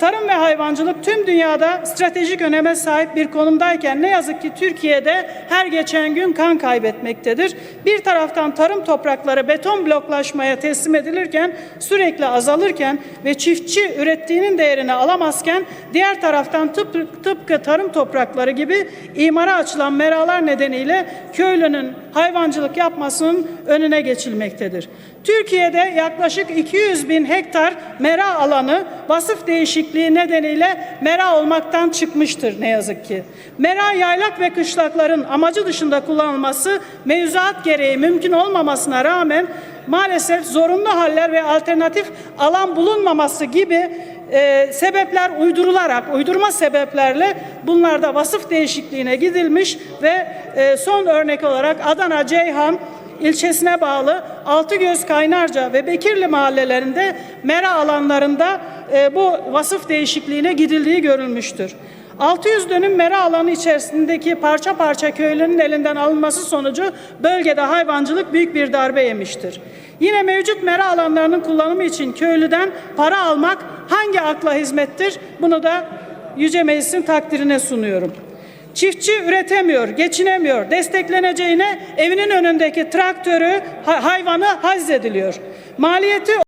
Tarım ve hayvancılık tüm dünyada stratejik öneme sahip bir konumdayken ne yazık ki Türkiye'de her geçen gün kan kaybetmektedir. Bir taraftan tarım toprakları beton bloklaşmaya teslim edilirken sürekli azalırken ve çiftçi ürettiğinin değerini alamazken diğer taraftan tıpkı, tıpkı tarım toprakları gibi imara açılan meralar nedeniyle köylünün hayvancılık yapmasının önüne geçilmektedir. Türkiye'de yaklaşık 200 bin hektar mera alanı vasıf değişikliği nedeniyle mera olmaktan çıkmıştır ne yazık ki. Mera yaylak ve kışlakların amacı dışında kullanılması mevzuat gereği mümkün olmamasına rağmen maalesef zorunlu haller ve alternatif alan bulunmaması gibi e, sebepler uydurularak, uydurma sebeplerle bunlarda vasıf değişikliğine gidilmiş ve e, son örnek olarak Adana, Ceyhan, ilçesine bağlı Altıgöz, Kaynarca ve Bekirli mahallelerinde mera alanlarında e, bu vasıf değişikliğine gidildiği görülmüştür. 600 dönüm mera alanı içerisindeki parça parça köylerin elinden alınması sonucu bölgede hayvancılık büyük bir darbe yemiştir. Yine mevcut mera alanlarının kullanımı için köylüden para almak hangi akla hizmettir? Bunu da Yüce Meclis'in takdirine sunuyorum. Çiftçi üretemiyor, geçinemiyor. Destekleneceğine evinin önündeki traktörü, ha- hayvanı haczediliyor. Maliyeti